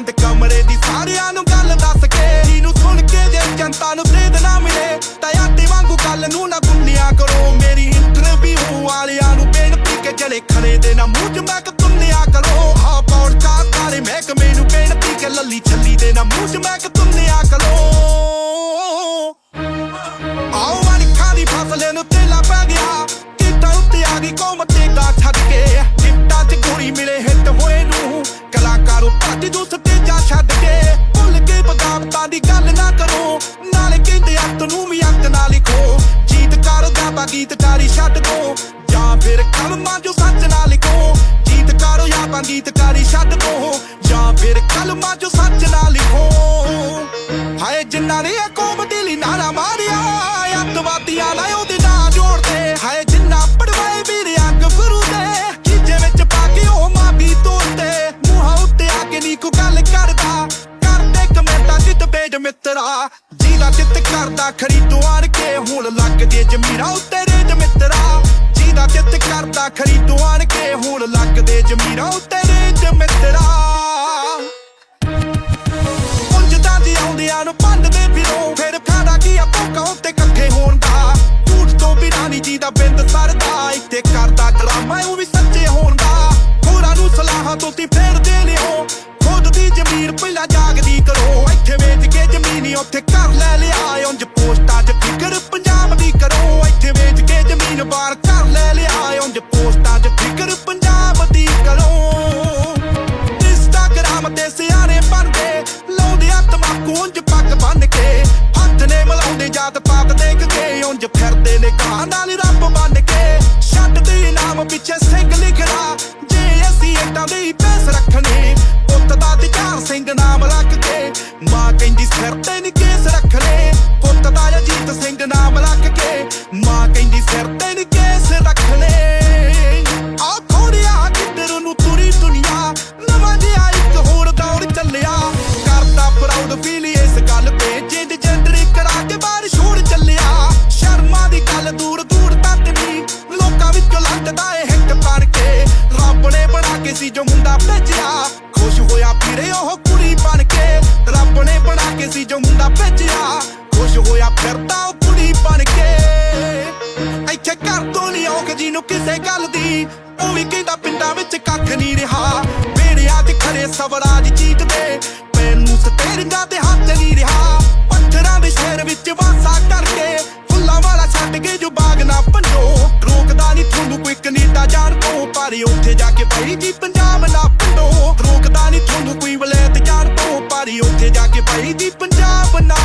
ਨਹੀਂ ਬੰਦ ਕਮਰੇ ਦੀ ਸਾਰਿਆਂ ਨੂੰ ਗੱਲ ਦੱਸ ਕੇ ਜਿਹਨੂੰ ਸੁਣ ਕੇ ਜੇ ਜਨਤਾ ਨੂੰ ਸੇਧ ਨਾ ਮਿਲੇ ਤਾਂ ਆਟੇ ਵਾਂਗੂ ਗੱਲ ਨੂੰ ਨਾ ਗੁੰਨਿਆ ਕਰੋ। ਮੇਰੀ ਇੰਟਰਵਿਊ ਵਾਲਿਆਂ ਨੂੰ ਬੇਨਤੀ ਕਿ ਜਲੇ ਖੜੇ ਦੇ ਨਾ ਮੂੰਹ 'ਚ ਮੈਂ ਤੁੰਨਿਆ ਕਰੋ। ਹਾਂ ਪੌਡਕਾਸਟ ਸਾਰੇ ਮਹਿਕਮੇ ਨੂੰ ਬੇਨਤੀ ਕਿ ਲੱਲੀ ਛੱਲੀ ਦੇ ਨਾ ਮੂੰਹ 'ਚ ਮੈਂ ਤੁੰਨਿਆ ਕਰੋ। ਆਓ ਵਾਲੀ ਖਾਦੀ ਫਸਲੇ ਨੂੰ ਤੇਲਾ ਪੈ ਗਿਆ। ਕਿਤਾ ਉੱਤੇ ਆ ਗਈ ਕੌਮ ਤੇ ਦਾ ਛੱਡ ਕੇ। ਚ ਗੋਲੀ ਮਿਲੇ ਹਿੱਟ ਹੋਏ ਨੂੰ। ਕਲਾਕਾਰ ਉੱਪਰ ਦੂ ਸਟੇਜਾਂ ਛੱਡ ਕੇ। ਭੁੱਲ ਕੇ ਬਗਾਵਤਾਂ ਦੀ ਗੱਲ ਨਾ ਕਰੋ। ਨਾਲੇ ਕਹਿੰਦੇ ਅੱਤ ਨੂੰ ਵੀ ਅੱਤ ਨਾ ਲਿਖੋ। ਜੀਤਕਾਰ ਦਾ ਗੀਤਕਾਰੀ ਛੱਡ ਦੋ। ਜਾਂ ਫਿਰ ਕਲਮਾਂ ਜੋ ਸੱਚ ਨਾ ਲਿਖੋ। ਗੀਤਕਾਰੋ ਜਾਂ ਬਾ ਗੀਤਕਾਰੀ ਛੱਡ ਦੋ। ਜਾਂ ਫਿਰ ਕਲਮਾਂ ਜੋ ਸੱਚ ਨਾ ਲਿਖੋ। ਹਾਏ ਜਿਨ੍ਹਾਂ ਨੇ ਇਹ ਕੌਮ ਦੇ ਲਈ ਨਾਰਾ ਮਾਰਿਆ, ਅੱਤਵਾਦੀਆਂ ਨਾਲ ਜੀਲਾ ਕਰਦਾ, ਖਰੀਦੋ ਆਣ ਕੇ। ਹੁਣ ਲੱਗ ਜੇ ਜ਼ਮੀਰਾਂ ਉੱਤੇ ਰੇਜ ਮਿੱਤਰਾ। ਜੀਦਾ ਜਿੱਤ ਕਰਦਾ, ਖਰੀਦੋ ਆਣ ਕੇ। ਹੁਣ ਲੱਗ ਦੇ ਜ਼ਮੀਰਾਂ ਉੱਤੇ ਰੇਜ ਮਿੱਤਰਾ। ਉਂਝਦਾਂ ਦੀ ਆਉਂਦਿਆਂ ਨੂੰ ਪੰਡਦੇ ਫਿਰੋ। ਫਿਰ ਫਾਇਦਾ ਕੀ ਆ ਭੁੱਖਾਂ ਉੱਤੇ ਕੱਖੇ ਹੋਣ ਦਾ? ਝੂਠ ਤੋਂ ਬਿਨਾਂ ਨੀ ਜੀ ਦਾ ਬਿੰਦ ਸਰਦਾ। ਇੱਥੇ ਕਰਦਾ ਡਰਾਮਾ ਉਹ ਵੀ ਸੱਚੇ ਹੋਣ ਦਾ। ਹੋਰਾਂ ਨੂੰ ਸਲਾਹਾਂ ਤੁਸੀਂ ਫੇਰ ਦੇ ਲਿਓ। ਖੁਦ ਪਹਿਲਾਂ ਜਾਗਦੀ ਕਰੋ। ਇੱਥੇ ਵੇਚ ਕੇ ਜ਼ਮੀਨ ਉੱਥੇ ਘਰ ਲੈ ਲਿਆ। ਉਂਝ ਪੋਸਟਾਂ 'ਚ ਫਿਕਰ ਪੰਜਾਬ ਦੀ ਕਰੋ। ਇੱਥੇ ਵੇਚ ਕੇ ਜ਼ਮੀਨ ਬਾਹਰ ਘਰ ਲੈ ਲਿਆ। ਉਂਝ ਪੋਸਟਾਂ 'ਚ ਫਿਕਰ ਪੰਜਾਬ ਦੀ ਕਰੋ। ਇੰਸਟਾਗ੍ਰਾਮ ਤੇ ਸਿਆਣੇ ਬਣਦੇ। ਲਾਉਂਦੇ ਆ ਤਮਾਕੂ ਉਂਝ ਪੱਗ ਬੰਨ ਕੇ। ਹੱਥ ਨੇ ਮਲਾਉਂਦੇ ਜਾਤ ਪਾਤ ਦੇਖ ਕੇ। ਉਂਝ ਫਿਰਦੇ ਨੇ ਕਾਂ ਨਾਲ ਰੱਬ ਬਣ ਕੇ। ਛੱਡਦੇ ਨਾਮ ਪਿੱਛੇ ਸਿੰਘ ਲਿਖਣਾ। ਤੇ ਨੀ ਕੇਸ ਪੁੱਤ ਦਾ ਅਜੀਤ ਸਿੰਘ ਨਾਮ ਰੱਖ ਕੇ। ਮਾਂ ਕਹਿੰਦੀ, ਸਿਰ ਤੇ ਨੀ ਕੇਸ ਰੱਖਣੇ ਆ ਖੋੜਿਆ ਕਿੱਧਰ ਨੂੰ ਤੁਰੀ ਦੁਨੀਆ। ਨਵਾਂ ਜਿਹਾ ਇੱਕ ਹੋਰ ਦੌਰ ਚੱਲਿਆ। ਕਰਦਾ ਪ੍ਰਾਊਡ ਫੀਲ ਇਸ ਗੱਲ ਤੇ। ਜਿੰਦ ਜੈਂਡਰ ਕਰਾ ਕੇ ਬਾਹਰ ਛੋੜ ਚੱਲਿਆ। ਸ਼ਰਮਾ ਦੀ ਗੱਲ ਦੂਰ ਦੂਰ ਤੱਕ ਨਹੀਂ ਲੋਕਾਂ ਵਿੱਚੋਂ ਲੰਘਦਾ ਏ ਹਿੱਕ ਬਣ ਕੇ। ਰੱਬ ਨੇ ਬਣਾ ਕੇ ਸੀ ਜੋ ਮੁੰਡਾ ਭੇਜਿਆ। ਖੁਸ਼ ਉਹ ਕੁੜੀ ਬਣ ਕੇ ਰੱਬ ਨੇ ਬਣਾ ਕੇ ਸੀ ਜੋ ਮੁੰਡਾ ਭੇਜਿਆ। ਖੁਸ਼ ਹੋਇਆ ਫਿਰਦਾ ਉਹ ਕੁੜੀ ਬਣ ਕੇ। ਇੱਥੇ ਘਰ ਤੋਂ ਨਹੀਂ ਔਖ ਜਿਹਨੂੰ ਨੂੰ ਕਿਸੇ ਗੱਲ ਦੀ, ਉਹ ਵੀ ਕਹਿੰਦਾ ਪਿੰਡਾਂ ਵਿੱਚ ਕੱਖ ਨਹੀਂ ਰਿਹਾ। ਬੇੜਿਆਂ ਤੇ ਖੜੇ ਸਵਰਾਜ ਉੱਥੇ ਜਾ ਕੇ ਭਾਈ ਦੀ ਪੰਜਾਬ ਨਾ ਪਿੰਡੋ। ਰੋਕਦਾ ਨਹੀਂ ਤੁਹਾਨੂੰ ਕੋਈ ਵਲੈਤ ਯਾਰ ਤੋਂ ਪਾਰੀ ਉੱਥੇ ਜਾ ਕੇ ਭਾਈ ਦੀ ਪੰਜਾਬ ਨਾ